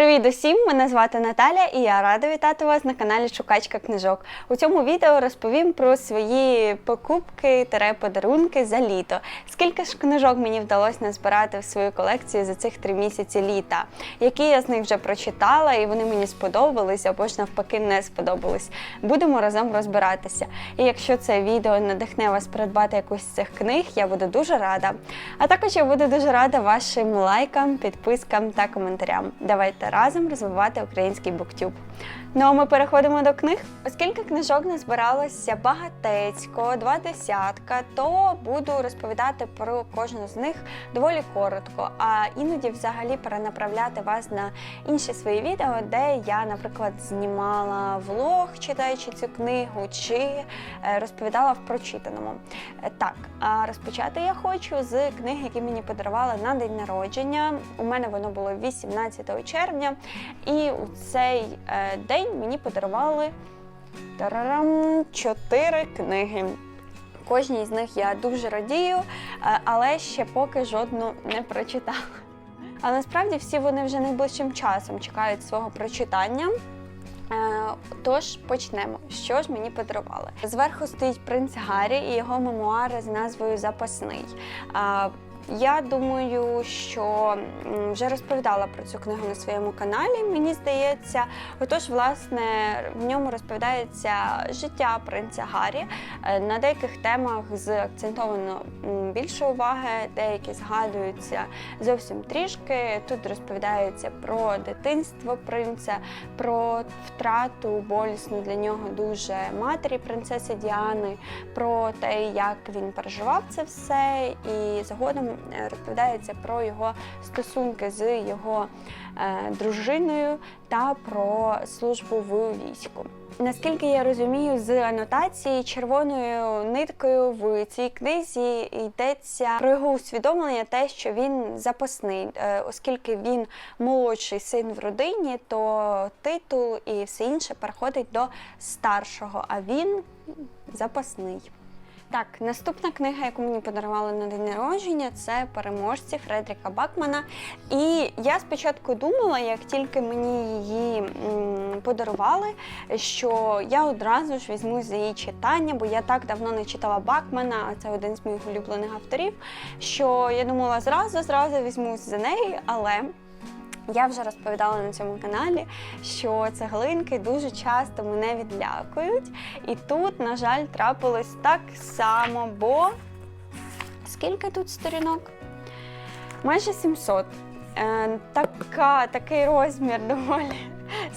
Привіт усім! Мене звати Наталя і я рада вітати вас на каналі Шукачка книжок. У цьому відео розповім про свої покупки та подарунки за літо. Скільки ж книжок мені вдалося назбирати в свою колекцію за цих три місяці літа, які я з них вже прочитала, і вони мені сподобались або ж навпаки не сподобались. Будемо разом розбиратися. І якщо це відео надихне вас придбати якусь з цих книг, я буду дуже рада. А також я буду дуже рада вашим лайкам, підпискам та коментарям. Давайте разом розвивати український буктюб. Ну а ми переходимо до книг. Оскільки книжок назбиралося багатецько, два десятка, то буду розповідати про кожну з них доволі коротко, а іноді взагалі перенаправляти вас на інші свої відео, де я, наприклад, знімала влог, читаючи цю книгу, чи е, розповідала в прочитаному. Е, Так, а розпочати я хочу з книги, які мені подарували на день народження. У мене воно було 18 червня, і у цей е, день мені подарували тарарам, чотири книги. Кожній з них я дуже радію, е, але ще поки жодну не прочитала. А насправді всі вони вже найближчим часом чекають свого прочитання. Е, Тож почнемо. Що ж мені подарували? Зверху стоїть принц Гаррі і його мемуари з назвою Запасний. Я думаю, що вже розповідала про цю книгу на своєму каналі, мені здається. Отож, власне, в ньому розповідається життя принца Гаррі. Е, На деяких темах заакцентовано м, більше уваги, деякі згадуються зовсім трішки. Тут розповідається про дитинство принца, про втрату болісну для нього дуже матері принцеси Діани, про те, як він переживав це все, і згодом розповідається про його стосунки з його е, дружиною та про службу в війську. Наскільки я розумію, з анотації червоною ниткою в цій книзі йдеться про його усвідомлення, те, що він запасний, Е, оскільки він молодший син в родині, то титул і все інше переходить до старшого, а він запасний. Так, наступна книга, яку мені подарували на день народження, це переможці Фредріка Бакмана. І я спочатку думала, як тільки мені її подарували, що я одразу ж візьму за її читання, бо я так давно не читала Бакмана, а це один з моїх улюблених авторів. Що я думала, зразу зразу візьмусь за неї, але. Я вже розповідала на цьому каналі, що цеглинки дуже часто мене відлякують. І тут, на жаль, трапилось так само, бо скільки тут сторінок? Майже 700. Е, така, такий розмір доволі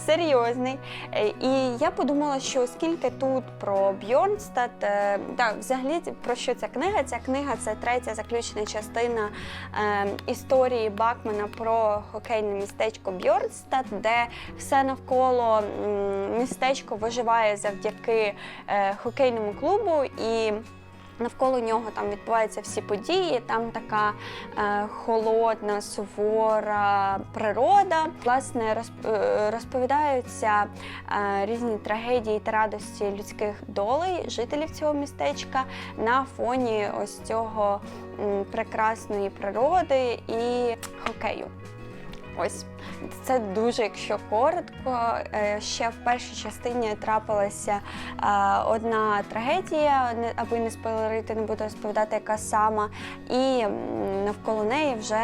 серйозний. Е, І я подумала, що оскільки тут про Бьорнстад, е, так, взагалі про що ця книга? Ця книга це третя заключна частина е, історії Бакмана про хокейне містечко Бьорнстад, де все навколо містечко виживає завдяки е, хокейному клубу і. Навколо нього там відбуваються всі події, там така е, холодна, сувора природа. Власне, е, розповідаються е, різні трагедії та радості людських долей жителів цього містечка на фоні ось цього прекрасної природи і хокею. Ось це дуже, якщо коротко. Е, Ще в першій частині трапилася е, одна трагедія, аби не спойлерити, не буду розповідати, яка сама. І навколо неї вже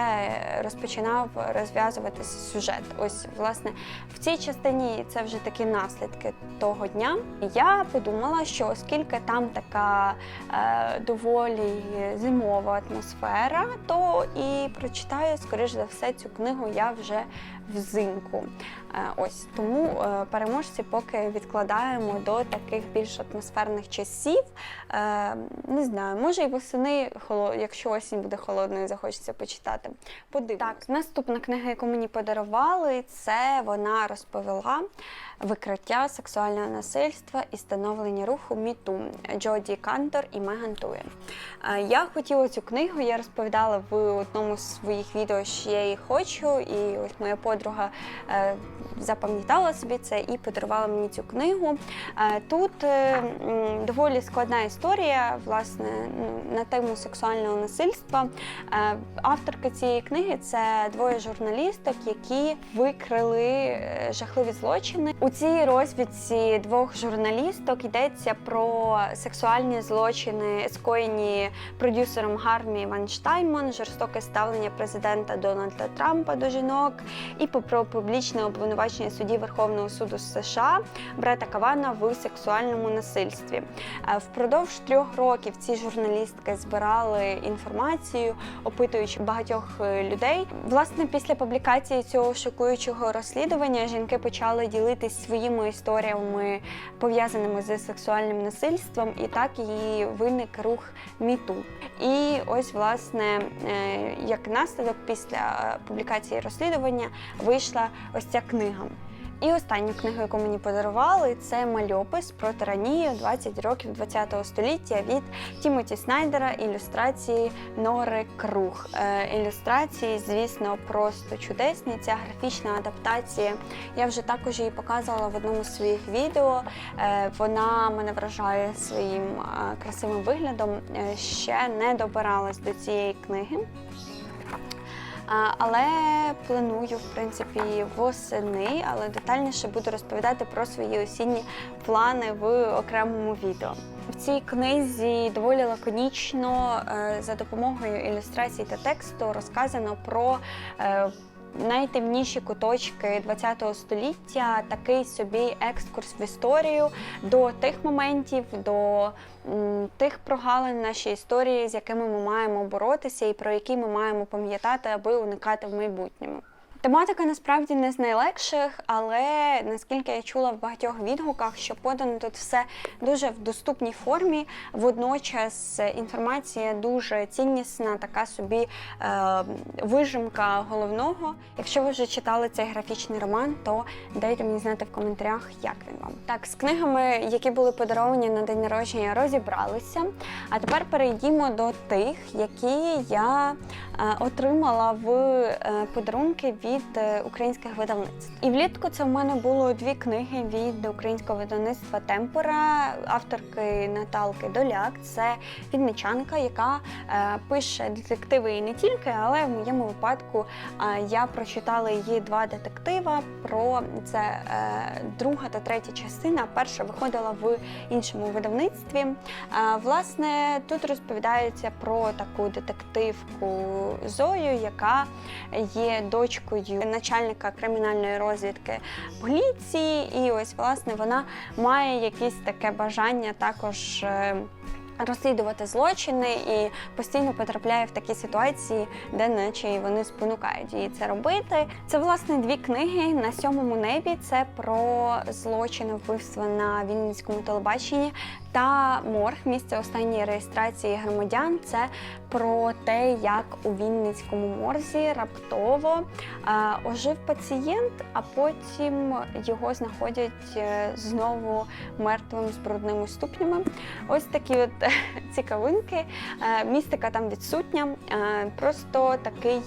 розпочинав розв'язуватися сюжет. Ось, власне, в цій частині це вже такі наслідки того дня. Я подумала, що оскільки там така е, доволі зимова атмосфера, то і прочитаю, скоріш за все, цю книгу я вже вже взимку. Е, ось тому е, переможці поки відкладаємо до таких більш атмосферних часів. Е, не знаю, може і восени, якщо осінь буде холодною, захочеться почитати. Подивимось. Так, наступна книга, яку мені подарували, це вона розповіла викриття сексуального насильства і становлення руху Міту Джоді Кантор і Меган Туєн. Е, Я хотіла цю книгу, я розповідала в одному з своїх відео, що я її хочу, і ось моя подруга подруга е, запам'ятала собі це і подарувала мені цю книгу. Е, Тут е, доволі складна історія, власне, на тему сексуального насильства. Авторка цієї книги це двоє журналісток, які викрили жахливі злочини. У цій розвідці двох журналісток йдеться про сексуальні злочини, скоєні продюсером Гармі Ванштайман, жорстоке ставлення президента Дональда Трампа до жінок і про публічне обвинувачення судді Верховного суду США Брета Кавана в сексуальному насильстві. Е, Впродовж трьох років ці журналістки збирали інформацію, опитуючи багатьох е, людей. Власне, після публікації цього шокуючого розслідування жінки почали ділитись своїми історіями, пов'язаними з сексуальним насильством, і так і виник рух Міту. І ось, власне, е, як наслідок після публікації розслідування вийшла ось ця книга. І останню книгу, яку мені подарували, це мальопис про тиранію 20 років ХХ століття від Тімоті Снайдера, ілюстрації Нори Круг. Е, ілюстрації, звісно, просто чудесні. Ця графічна адаптація. Я вже також її показувала в одному з своїх відео. Е, вона мене вражає своїм е, красивим виглядом. Ще не добиралась до цієї книги. Але планую, в принципі, восени, але детальніше буду розповідати про свої осінні плани в окремому відео. В цій книзі доволі лаконічно е, за допомогою ілюстрацій та тексту розказано про. Найтемніші куточки ХХ століття, такий собі екскурс в історію до тих моментів, до тих прогалин нашої історії, з якими ми маємо боротися, і про які ми маємо пам'ятати, аби уникати в майбутньому. Тематика насправді не з найлегших, але наскільки я чула в багатьох відгуках, що подано тут все дуже в доступній формі. Водночас інформація дуже ціннісна, така собі е, вижимка головного. Якщо ви вже читали цей графічний роман, то дайте мені знати в коментарях, як він вам. Так, з книгами, які були подаровані на день народження, розібралися. А тепер перейдімо до тих, які я е, отримала в е, подарунки від е, українських видавництв. І влітку це в мене було дві книги від українського видавництва Темпора, авторки Наталки Доляк. Це вінничанка, яка е, пише детективи і не тільки, але в моєму випадку е, я прочитала її два детектива. Про це друга та третя частина. Перша виходила в іншому видавництві. Власне, тут розповідається про таку детективку Зою, яка є дочкою начальника кримінальної розвідки поліції. І ось, власне, вона має якесь таке бажання також. е, Розслідувати злочини і постійно потрапляє в такі ситуації, де наче вони спонукають її це робити. Це власне дві книги на сьомому небі. Це про злочини вбивства на Вінницькому телебаченні та морг місце останньої реєстрації громадян. Це про те, як у Вінницькому морзі раптово е, ожив пацієнт, а потім його знаходять е, знову мертвим з брудними ступнями. Ось такі от цікавинки. Е, Містика там відсутня, просто такий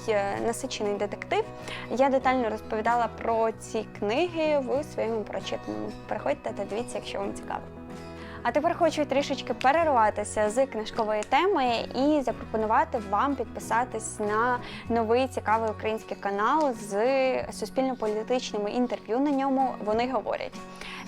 насичений детектив. Я детально розповідала про ці книги в своєму прочитаному. Переходьте та дивіться, якщо вам цікаво. А тепер хочу трішечки перерватися з книжкової теми і запропонувати вам підписатись на новий цікавий український канал з суспільно-політичними інтерв'ю. На ньому вони говорять.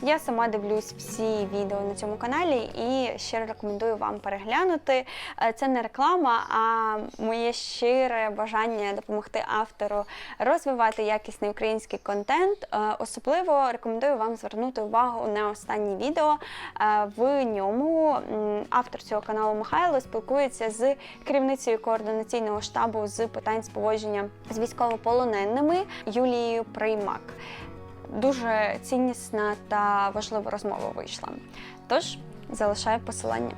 Я сама дивлюсь всі відео на цьому каналі і щиро рекомендую вам переглянути. Е, Це не реклама, а моє щире бажання допомогти автору розвивати якісний український контент. Е, Особливо рекомендую вам звернути увагу на останнє відео. Е, Ньому автор цього каналу Михайло спілкується з керівницею координаційного штабу з питань споводження з військовополоненими Юлією Приймак. Дуже ціннісна та важлива розмова вийшла. Тож залишаю посилання.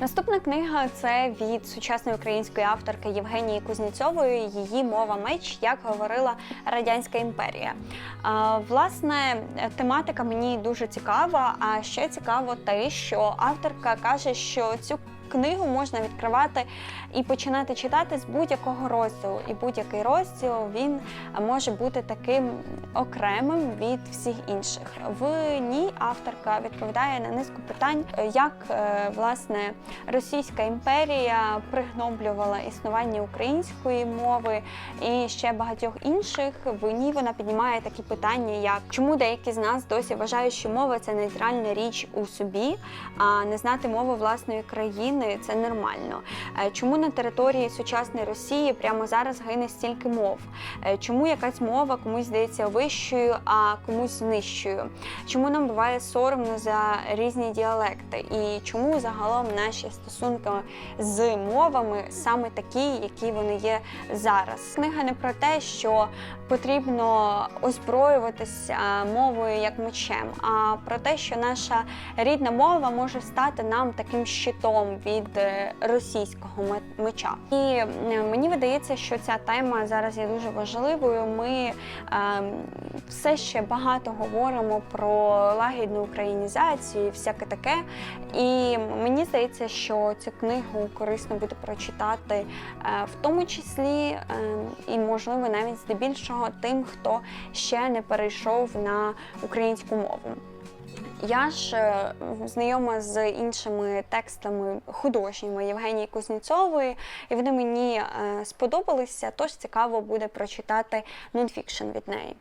Наступна книга це від сучасної української авторки Євгенії Кузнєцової. Її мова меч, як говорила Радянська імперія. Власне, тематика мені дуже цікава. А ще цікаво те, що авторка каже, що цю книгу можна відкривати і починати читати з будь-якого розділу. І будь-який розділ він може бути таким окремим від всіх інших. В ній авторка відповідає на низку питань, як е, власне Російська імперія пригноблювала існування української мови і ще багатьох інших. В ній вона піднімає такі питання, як чому деякі з нас досі вважають, що мова це нейтральна річ у собі, а не знати мови власної країни це нормально. Е, Чому на території сучасної Росії прямо зараз гине стільки мов? Е, Чому якась мова комусь здається вищою, а комусь нижчою? Чому нам буває соромно за різні діалекти? І чому загалом наші стосунки з мовами саме такі, які вони є зараз? Книга не про те, що потрібно озброюватися мовою як мечем, а про те, що наша рідна мова може стати нам таким щитом від е, російського меча. І е, мені видається, що ця тема зараз є дуже важливою. Ми ем, все ще багато говоримо про лагідну українізацію, і всяке таке. І мені здається, що цю книгу корисно буде прочитати, е, в тому числі е, і, можливо, навіть здебільшого тим, хто ще не перейшов на українську мову. Я ж е, знайома з іншими текстами художніми Євгенії Кузнєцової, і вони мені е, сподобалися, тож цікаво буде прочитати нонфікшн від неї.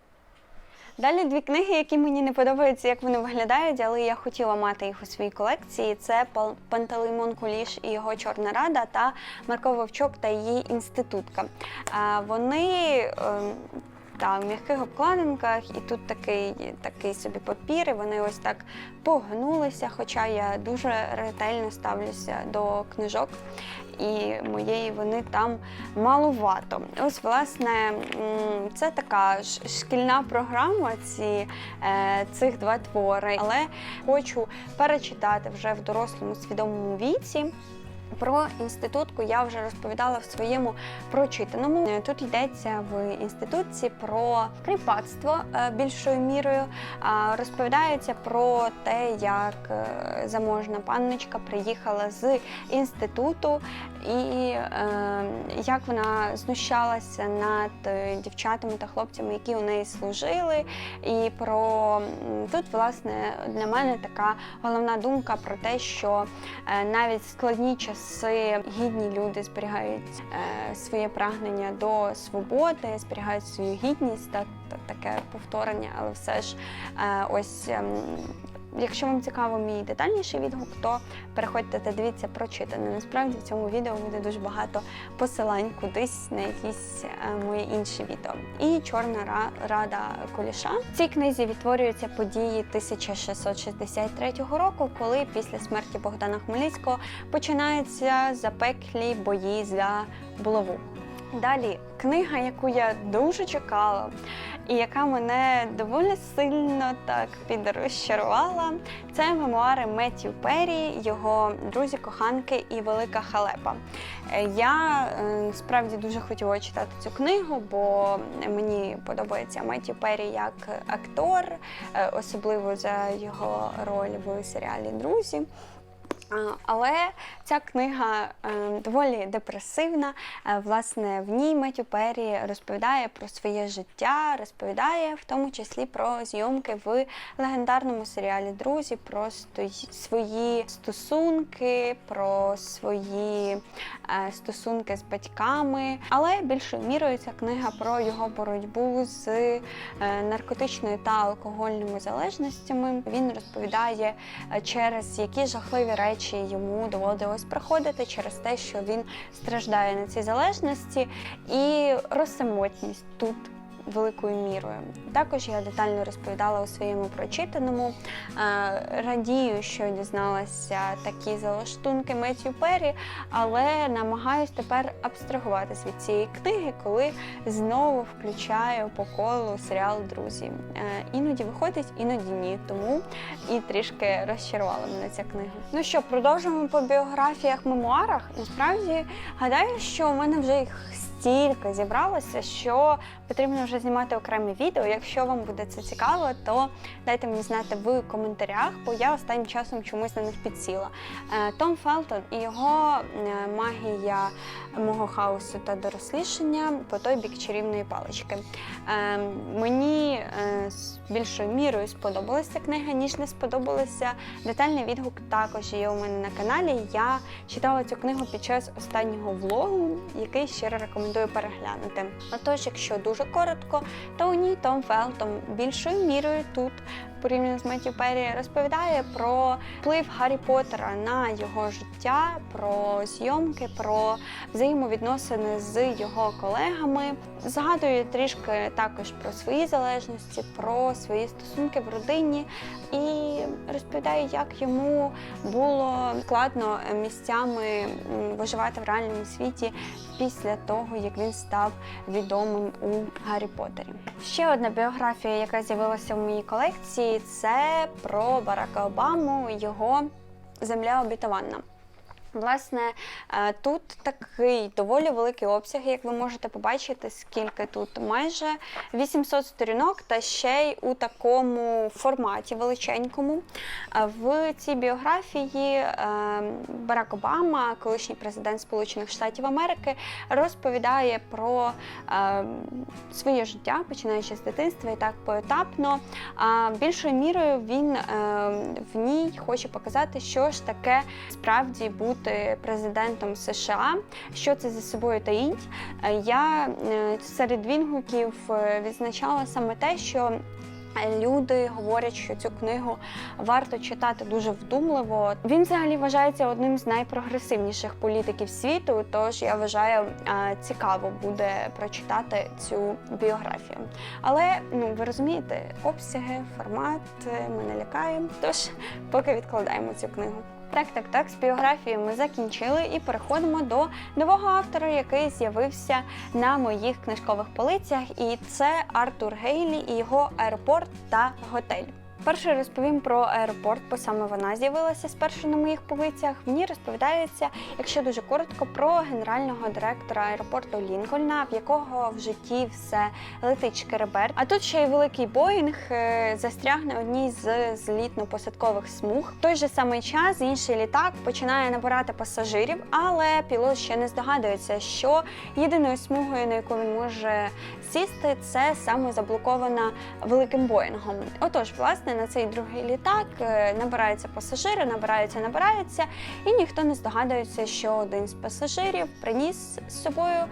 Далі дві книги, які мені не подобаються, як вони виглядають, але я хотіла мати їх у своїй колекції. Це Пантелеймон Куліш і його Чорна Рада та Марко Вовчок та її інститутка. Е, Вони ем, та, в м'яких обкладинках, і тут такий, такий собі папір, і вони ось так погнулися, хоча я дуже ретельно ставлюся до книжок, і моєї вони там малувато. Ось, власне, це така шкільна програма, ці, е, цих два твори, але хочу перечитати вже в дорослому свідомому віці. Про інститутку я вже розповідала в своєму прочитаному. Тут йдеться в інститутці про кріпацтво е, більшою мірою. Розповідається про те, як е, заможна панночка приїхала з інституту і е, як вона знущалася над дівчатами та хлопцями, які у неї служили. І про тут, власне, для мене така головна думка про те, що навіть складні часи гідні люди зберігають е, своє прагнення до свободи, зберігають свою гідність, та, та таке повторення, але все ж е, ось. Якщо вам цікаво мій детальніший відгук, то переходьте та дивіться прочитане. Насправді в цьому відео буде дуже багато посилань кудись на якісь е, мої інші відео. І Чорна Рада Куліша. В цій книзі відтворюються події 1663 року, коли після смерті Богдана Хмельницького починаються запеклі бої за булаву. Далі книга, яку я дуже чекала, і яка мене доволі сильно так підрозчарувала, це мемуари Меттью Перрі, його друзі, коханки і велика халепа. Е, Я е, справді дуже хотіла читати цю книгу, бо мені подобається Меттью Перрі як актор, е, особливо за його роль в серіалі Друзі. Але ця книга е, доволі депресивна. Е, Власне, в ній Меттю Перрі розповідає про своє життя, розповідає в тому числі про зйомки в легендарному серіалі Друзі, про свої стосунки, про свої е, стосунки з батьками. Але більшою мірою ця книга про його боротьбу з наркотичною та алкогольними залежностями. Він розповідає через які жахливі речі йому доводилось проходити через те, що він страждає на цій залежності, і розсамотність тут. Великою мірою. Також я детально розповідала у своєму прочитаному. Е, Радію, що дізналася такі залаштунки Меттью Перрі, але намагаюсь тепер абстрагуватись від цієї книги, коли знову включаю по колу серіал Друзі. Е, Іноді виходить, іноді ні. Тому і трішки розчарувала мене ця книга. Ну що, продовжуємо по біографіях, мемуарах. Насправді гадаю, що у мене вже їх стільки зібралося, що потрібно вже знімати окреме відео. Якщо вам буде це цікаво, то дайте мені знати в коментарях, бо я останнім часом чомусь на них підсіла. Е, Том Фелтон і його е, магія мого хаосу та дорослішання по той бік чарівної палички. Е, Мені з більшою мірою сподобалася книга, ніж не сподобалася. Детальний відгук також є у мене на каналі. Я читала цю книгу під час останнього влогу, який щиро рекомендую переглянути. Отож, якщо дуже коротко, то у ній Том Фелтон більшою мірою тут. Порівняно з Меттю Перрі розповідає про вплив Гаррі Поттера на його життя, про зйомки, про взаємовідносини з його колегами. Згадує трішки також про свої залежності, про свої стосунки в родині і розповідає, як йому було складно місцями виживати в реальному світі після того, як він став відомим у Гаррі Поттері. Ще одна біографія, яка з'явилася в моїй колекції, це про Барака Обаму, його земля обітована. Власне, е, тут такий доволі великий обсяг, як ви можете побачити, скільки тут майже 800 сторінок, та ще й у такому форматі величенькому. Е, В цій біографії е, Барак Обама, колишній президент Сполучених Штатів Америки, розповідає про своє життя, починаючи з дитинства і так поетапно. А більшою мірою він в ній хоче показати, що ж таке справді бути президентом США, що це за собою таїть. Е, Я е, серед відгуків е, відзначала саме те, що Люди говорять, що цю книгу варто читати дуже вдумливо. Він взагалі вважається одним з найпрогресивніших політиків світу. Тож я вважаю, цікаво буде прочитати цю біографію. Але ну ви розумієте, обсяги, формат мене лякає. Тож поки відкладаємо цю книгу. Так, так, так, з біографією ми закінчили і переходимо до нового автора, який з'явився на моїх книжкових полицях. І це Артур Гейлі і його аеропорт та готель. Перше розповім про аеропорт, бо саме вона з'явилася спершу на моїх полицях. В ній розповідається, якщо дуже коротко, про генерального директора аеропорту Лінкольна, в якого в житті все летить шкеребер. А тут ще й великий Боїнг е, застряг на одній з злітно-посадкових смуг. В той же самий час інший літак починає набирати пасажирів, але пілот ще не здогадується, що єдиною смугою, на яку він може сісти, це саме заблокована великим Боїнгом. Отож, власне, на цей другий літак е, набираються пасажири, набираються, набираються, і ніхто не здогадується, що один з пасажирів приніс з собою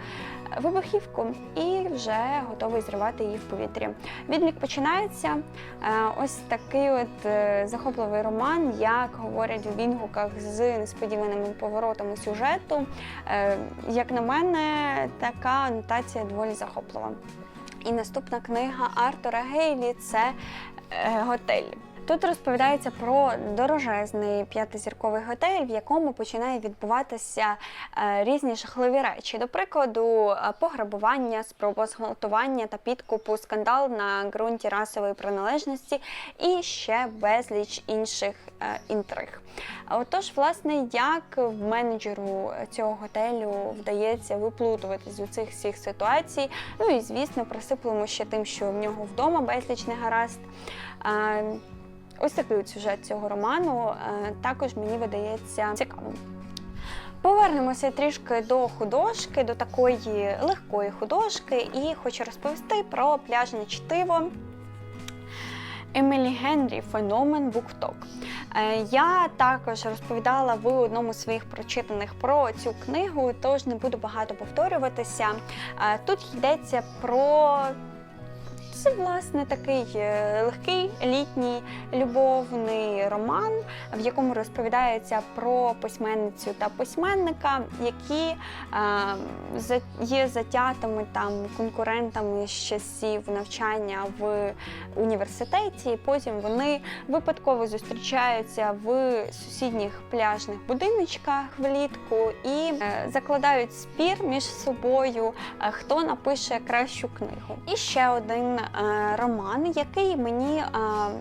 вибухівку і вже готовий зривати її в повітрі. Відлік починається. Е, Ось такий от е, захопливий роман, як говорять у відгуках з несподіваними поворотами сюжету. Е, Як на мене, така анотація доволі захоплива. І наступна книга Артура Гейлі це е, готель. Тут розповідається про дорожезний п'ятизірковий готель, в якому починає відбуватися е, різні жахливі речі. До прикладу, е, пограбування, спроба зґвалтування та підкупу, скандал на ґрунті расової приналежності і ще безліч інших е, інтриг. Отож, власне, як менеджеру цього готелю вдається виплутуватись з цих всіх ситуацій. Ну і звісно, присиплемо ще тим, що в нього вдома безліч негаразд. Ось такий от сюжет цього роману е, також мені видається цікавим. Повернемося трішки до художки, до такої легкої художки, і хочу розповісти про пляжне чтиво. Емілі Генрі Феномен Букток. Е, Я також розповідала в одному з своїх прочитаних про цю книгу, тож не буду багато повторюватися. Е, Тут йдеться про це власне такий е, легкий літній любовний роман, в якому розповідається про письменницю та письменника, які е, є затятими там конкурентами з часів навчання в університеті. Потім вони випадково зустрічаються в сусідніх пляжних будиночках влітку і е, закладають спір між собою, хто напише кращу книгу. І ще один роман, який мені е,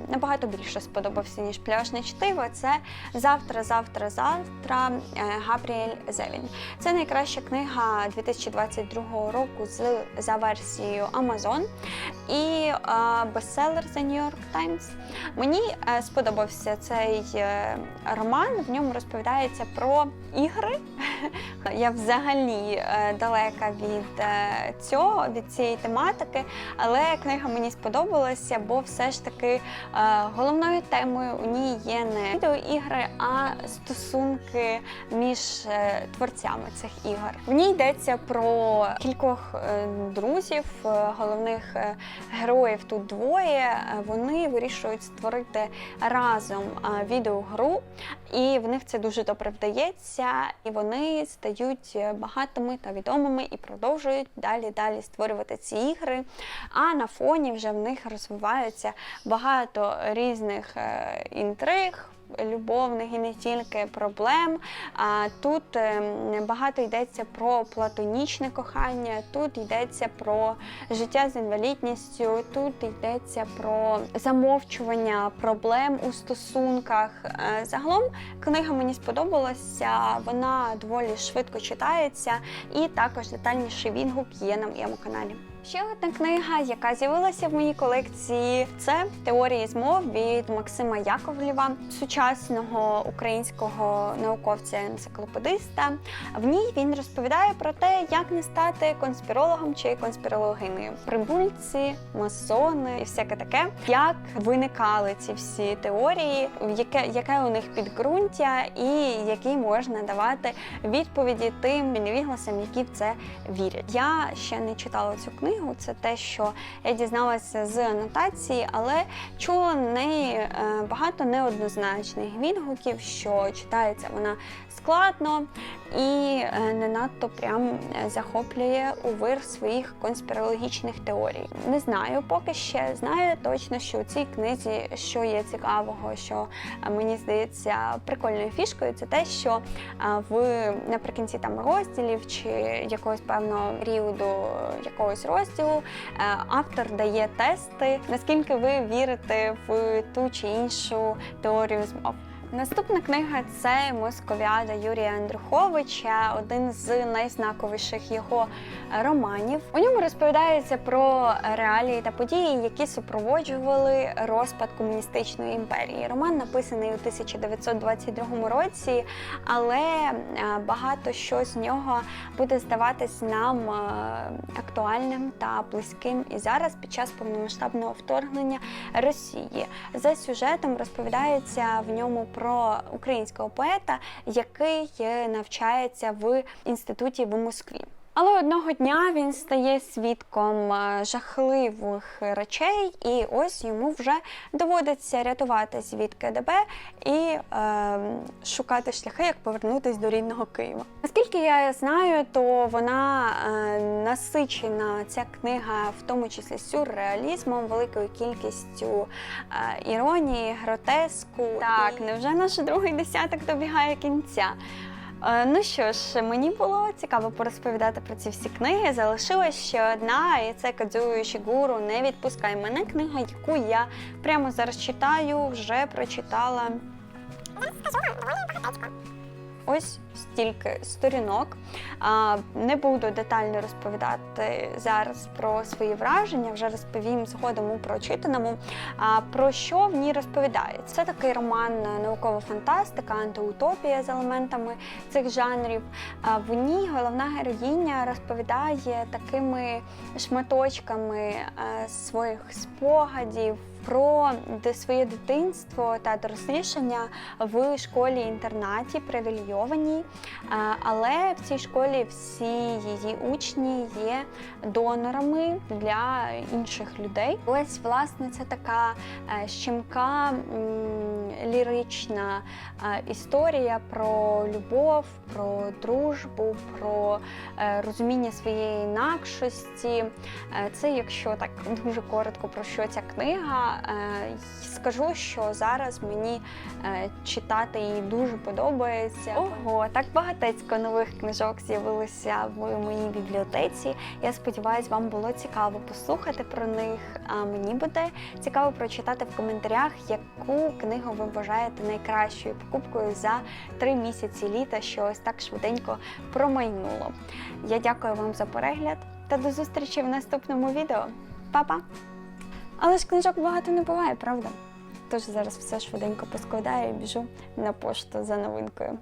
набагато більше сподобався, ніж пляжне чтиво. Це Завтра, завтра, завтра е, Габріель Зевін. Це найкраща книга 2022 року з за версією Amazon і е, бестселер The New York Times. Мені е, сподобався цей е, роман. В ньому розповідається про ігри. Я взагалі е, далека від е, цього, від цієї тематики, але книга мені сподобалася, бо все ж таки е, головною темою у ній є не відеоігри, а стосунки між е, творцями цих ігор. В ній йдеться про кількох е, друзів, головних героїв тут двоє. Вони вирішують створити разом відеогру, і в них це дуже добре вдається, і вони стають багатими та відомими і продовжують далі далі створювати ці ігри. А на фоні вже в них розвиваються багато різних е, інтриг. Любовних і не тільки проблем. А тут е, багато йдеться про платонічне кохання, тут йдеться про життя з інвалідністю, тут йдеться про замовчування проблем у стосунках. Е, Загалом книга мені сподобалася, вона доволі швидко читається, і також детальніший відгук є на моєму каналі. Ще одна книга, яка з'явилася в моїй колекції, це теорії змов від Максима Яковлєва, сучасного українського науковця-енциклопедиста. В ній він розповідає про те, як не стати конспірологом чи конспірологинею. Прибульці, масони і всяке таке, як виникали ці всі теорії, яке, яке у них підґрунтя, і які можна давати відповіді тим невігласам, які в це вірять. Я ще не читала цю книгу. Це те, що я дізналася з анотації, але чула неї е, багато неоднозначних відгуків, що читається вона складно і е, не надто прям е, захоплює у вир своїх конспірологічних теорій. Не знаю, поки ще знаю точно, що у цій книзі, що є цікавого, що е, мені здається прикольною фішкою, це те, що в наприкінці там розділів чи якогось певного періоду якогось розділу автор дає тести, наскільки ви вірите в ту чи іншу теорію змов. Наступна книга це Московіада Юрія Андруховича, один з найзнаковіших його романів. У ньому розповідається про реалії та події, які супроводжували розпад комуністичної імперії. Роман написаний у 1922 році, але е, багато що з нього буде здаватись нам е, актуальним та близьким і зараз під час повномасштабного вторгнення Росії. За сюжетом розповідається в ньому про українського поета, який е, навчається в інституті в Москві. Але одного дня він стає свідком е, жахливих речей, і ось йому вже доводиться рятуватись від КДБ і е, шукати шляхи, як повернутися до рідного Києва. Наскільки я знаю, то вона е, насичена ця книга, в тому числі сюрреалізмом, великою кількістю е, іронії, гротеску. Так, невже наш другий десяток добігає кінця? Е, Ну що ж, мені було цікаво порозповідати про ці всі книги. Залишилась ще одна, і це Кадзую Шігуру Не відпускай мене книга, яку я прямо зараз читаю, вже прочитала. Ось стільки сторінок. Не буду детально розповідати зараз про свої враження, вже розповім згодом у прочитаному. Про що в ній розповідається? Це такий роман наукова фантастика, антиутопія з елементами цих жанрів. В ній головна героїня розповідає такими шматочками е, своїх спогадів. Про своє дитинство та дорослішання в школі-інтернаті привілейованій, але в цій школі всі її учні є донорами для інших людей. Ось, власне, це така е, щемка лірична е, історія про любов, про дружбу, про е, розуміння своєї інакшості. Це, якщо так дуже коротко про що ця книга. Е, скажу, що зараз мені е, читати її дуже подобається. Ого, так багатецько нових книжок з'явилося в моїй бібліотеці. Я сподіваюся, вам було цікаво послухати про них. А мені буде цікаво прочитати в коментарях, яку книгу ви вважаєте найкращою покупкою за три місяці літа, що ось так швиденько промайнуло. Я дякую вам за перегляд та до зустрічі в наступному відео. Па-па! Але ж книжок багато не буває, правда? Тож зараз все швиденько поскладаю і біжу на пошту за новинкою.